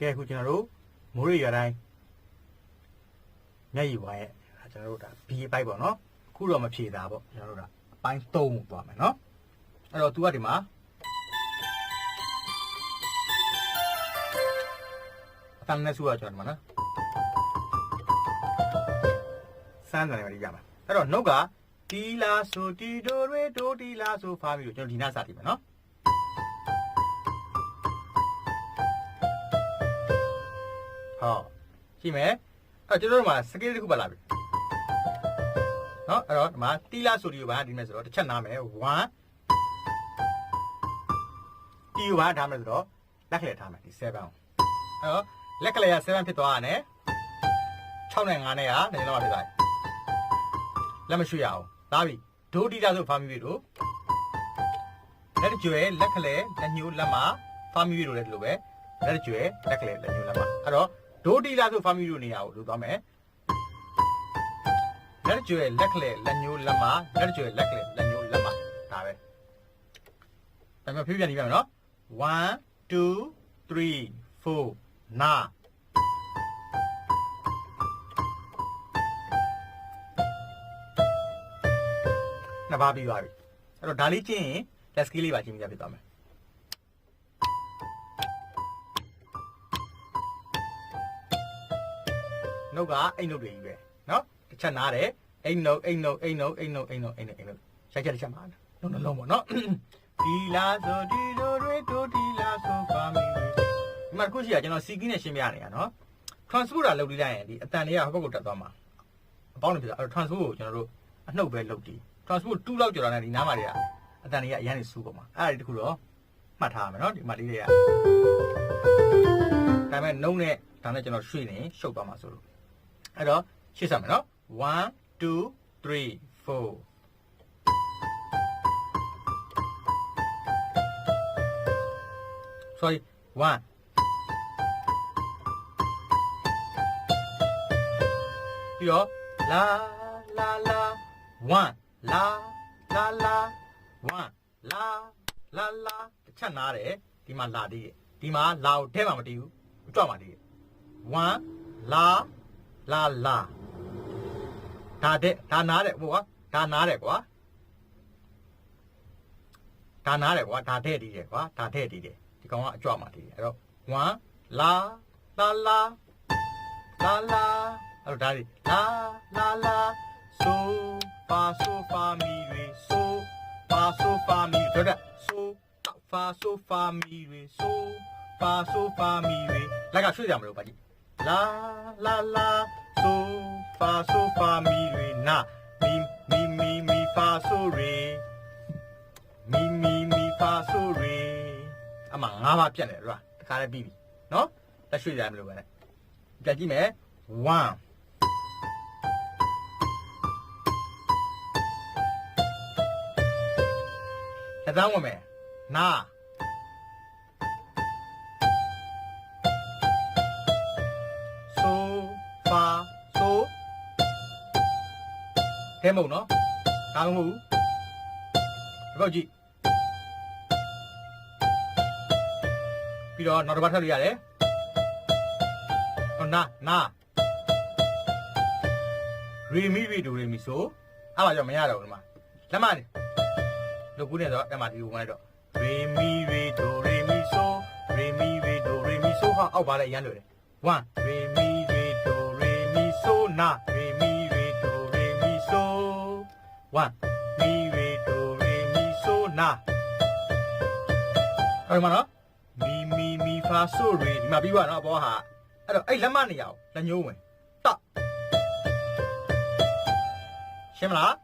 ကဲအခုကျွန်တော်တို့မိုးရိပ်ရတိုင်းမျက်ရည်ဝါရဲ့အဲကျွန်တော်တို့ဒါ B အပိုက်ပေါ့နော်အခုတော့မဖြေတာပေါ့ကျွန်တော်တို့ဒါအပိုင်း3ကိုသွားမယ်နော်အဲ့တော့ तू ကဒီမှာအတန်းနဲ့ဆူရကျွန်တော်ဒီမှာနော်စမ်းတယ်ပဲရမှာအဲ့တော့နှုတ်ကတီလာဆိုတီဒိုရေဒိုတီလာဆိုဖာပြီးတော့ကျွန်တော်ဒီနားစတည်မယ်နော် ဟောရှိမယ်အဲ့တော့ကျွန်တော်တို့မှာစကေးတစ်ခုပါလာပြီနော်အဲ့တော့ဒီမှာတီလာဆိုဒီကိုပါဒီမဲ့ဆိုတော့တစ်ချက်နားမယ်1တီကိုပါထားမယ်ဆိုတော့လက်ကလေးထားမယ်ဒီ7အောင်အဲ့တော့လက်ကလေးက7ဖြစ်သွားရတယ်6နဲ့9နဲ့ကနည်းနည်းတော့ဖြစ်သွားတယ်လက်မရွှေ့ရအောင်ဒါပြီဒိုတီလာဆိုဖာမီဗီတို့လက်ကျွဲလက်ကလေးလက်ညှိုးလက်မဖာမီဗီတို့လည်းဒီလိုပဲလက်ကျွဲလက်ကလေးလက်ညှိုးလက်မအဲ့တော့ ဒိုတီလာဆိုဖာမီလိုနေရာကိုလုပ်သွားမယ်လက်ကျွဲလက်ကလေးလက်ညိုးလက်မလက်ကျွဲလက်ကလေးလက်ညိုးလက်မဒါပဲဒါမှဖြည်းဖြည်းနေပြမယ်နော်1 2 3 4နာနှစ်ပါးပြီးသွားပြီအဲ့တော့ဒါလေးကျင့်ရင် let's skill လေးပါကျင့်ပြပြသွားမယ် နှုတ်ကအိမ်နှုတ်တွေကြီးပဲနော်တစ်ချက်နားတယ်အိမ်နှုတ်အိမ်နှုတ်အိမ်နှုတ်အိမ်နှုတ်အိမ်နှုတ်အိမ်နှုတ်အိမ်နှုတ်ရိုက်ချက်တစ်ချက်မှာနှုတ်နှလုံးပေါ့နော်ဒီလာဆိုဒီဒိုတွေဒိုဒီလာဆိုဖာမီတွေဒီမှာတစ်ခုရှိတာကျွန်တော်စီကီးနဲ့ရှင်းပြနေတာနော် transport လုပ်ပြီးလိုက်ရင်ဒီအတန်လေးကဟိုဘက်ကိုတက်သွားမှာအပေါင်းနေဖြစ်တာအဲ့တော့ transport ကိုကျွန်တော်တို့အနှုတ်ပဲလုပ်တည် transport 2လောက်ကျော်တာနဲ့ဒီနားမှာတွေကအတန်လေးကအရင်နေစူးပေါ့မှာအဲ့ဒါဒီတစ်ခုတော့မှတ်ထားရမယ်နော်ဒီမှာလေးတွေကဒါပေမဲ့နှုတ်နဲ့ဒါနဲ့ကျွန်တော်ရွှေ့နေရှုပ်သွားမှာဆိုလို့ အဲ့တော့ရှင်းစမယ်နော်1 2 3 4 sorry 1ပြီးတော့လာလာလာ1လာလာလာ1လာလာလာတစ်ချက်နားတယ်ဒီမှာလာတည်တယ်ဒီမှာလာကိုထဲမှာမတည်ဘူးကြွမှာတည်တယ်1လာ လာလာဒါတဲ့ဒါနားတယ်ဟိုကဒါနားတယ်ကွာဒါနားတယ်ကွာဒါတဲ့တည်တယ်ကွာဒါတဲ့တည်တယ်ဒီကောင်ကအကြွမှာတည်တယ်အဲ့တော့1လာလာလာလာလာအဲ့တော့ဒါဒီလာလာလာဆိုပါဆိုဖာမီတွေဆိုပါဆိုဖာမီတို့တဲ့ဆိုဖာဆိုဖာမီတွေဆိုပါဆိုဖာမီတွေလက်ကရွှေ့ကြမလို့ပါကြည့် လာလာလာဆိုဖာဆိုဖာမီရီနာမီမီမီမီဖာဆိုရီမီမီမီဖာဆိုရီအမငါးပါးပြတ်တယ်ဟုတ်လားတခါလည်းပြီးပြီနော်လက်ရွှေ့ကြမလို့ပဲနဲ့ကြည့်ကြည့်မယ်1လက်သားဝ ခဲမုံနော်ဒါမှမဟုတ်ဘူးဒီဘောက်ကြည့်ပြီးတော့နောက်တစ်ပတ်ထပ်လို့ရတယ်ဟောနာနာရီမီရီဒိုရီမီဆိုအဲ့မှာကြောင့်မရတော့ဘူးဒီမှာလက်မနေလုတ်ကူးနေတော့အဲ့မှာဒီကိုဝင်လိုက်တော့ရီမီရီဒိုရီမီဆိုရီမီရီဒိုရီမီဆိုဟာအောက်ပါလဲအရန်လွယ်တယ် one re mi re do re mi so na 1မီရေဒိုရေမီဆိုနာအဲ့မှာနော်မီမီမီဖာဆိုရေဒီမှာပြီးပါတော့ဘောဟာအဲ့တော့အဲ့လက်မနေရအောင်လက်ညှိုးဝင်တရှင်းမလား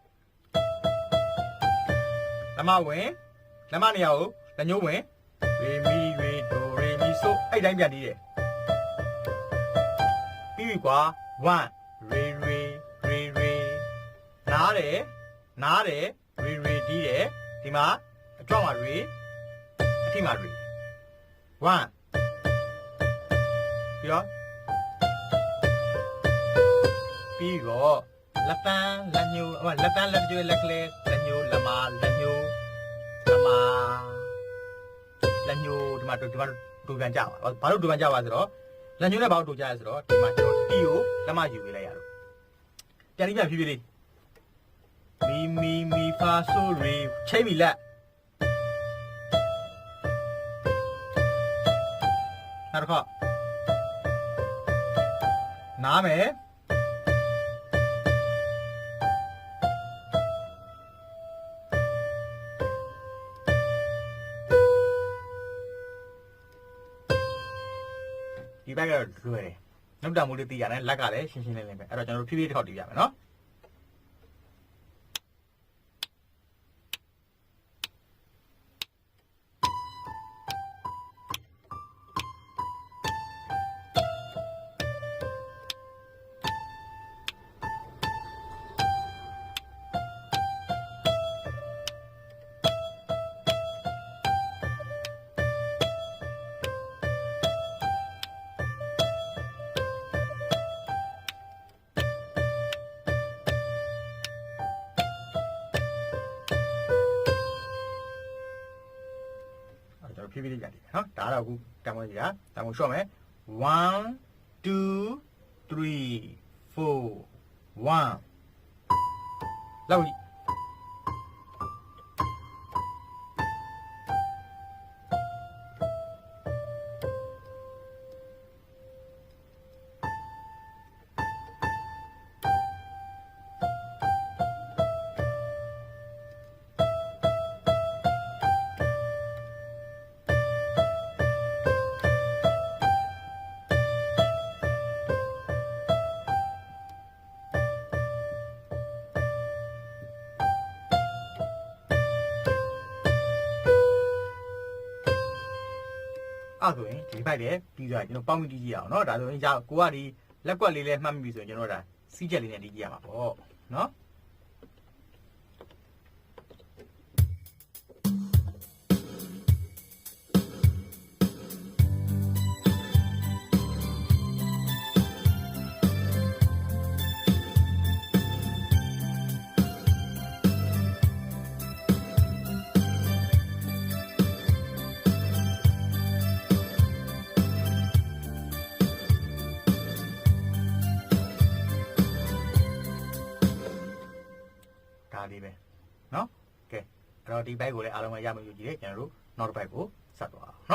လက်မဝင်လက်မနေရအောင်လက်ညှိုးဝင်ရေမီရေဒိုရေမီဆိုအဲ့တိုင်းပြန်နေတယ်ပြီးပြီကွာ1ရေရေရေရေနားတယ် နားတယ်ရေရေတီးတယ်ဒီမှာအကြောက်မှာရေအထိမှာရေ1ပြီးတော့ပြီးတော့လက်ပန်းလက်ညှိုးအမလက်ပန်းလက်ကျွေးလက်ကလေးလက်ညှိုးလက်မလက်ညှိုးလက်မလက်ညှိုးဒီမှာဒီမှာဒူပြန်ကြပါဘာလို့ဒူပြန်ကြပါဆိုတော့လက်ညှိုးနဲ့ဘာလို့တို့ကြရဲဆိုတော့ဒီမှာကျွန်တော်တီကိုလက်မယူပေးလိုက်ရတော့ပြန်ပြီးပြန်ဖြည်းဖြည်းလေး မီမီမီဖာဆိုရီချိန်ပြီလက်နောက်တစ်ခါနားမယ်ဒီဘက်ကတော့လွယ်တယ်နှုတ်တမှုလေးသိရတယ်လက်ကလည်းရှင်းရှင်းလင်းလင်းပဲအဲ့တော့ကျွန်တော်တို့ဖြည်းဖြည်းတစ်ခေါက်တီးပြမယ်နော် အဲ့တော့ကျွန်တော်ဖြည်းဖြည်းလေးပြန်တည်မယ်နော်ဒါတော့အခုတန်ဖိုးကြီး အဲ့ဆိုရင်ဒီဘက်လည်းပြီးသွားကျွန်တော်ပေါင်းပြီးတီးကြည့်အောင်နော်ဒါဆိုရင်じゃကိုကဒီလက်ကွက်လေးလည်းမှတ်မိပြီဆိုရင်ကျွန်တော်ဒါစီးချက်လေးနဲ့တီးကြည့်ရမှာပေါ့နော် လေးပဲเนาะကဲအဲ့တော့ဒီဘိုက်ကိုလည်းအားလုံးကရမယ်ယူကြည့်တယ်ကျွန်တော်တို့နောက်တစ်ဘိုက်ကိုဆက်သွားအောင်เนาะ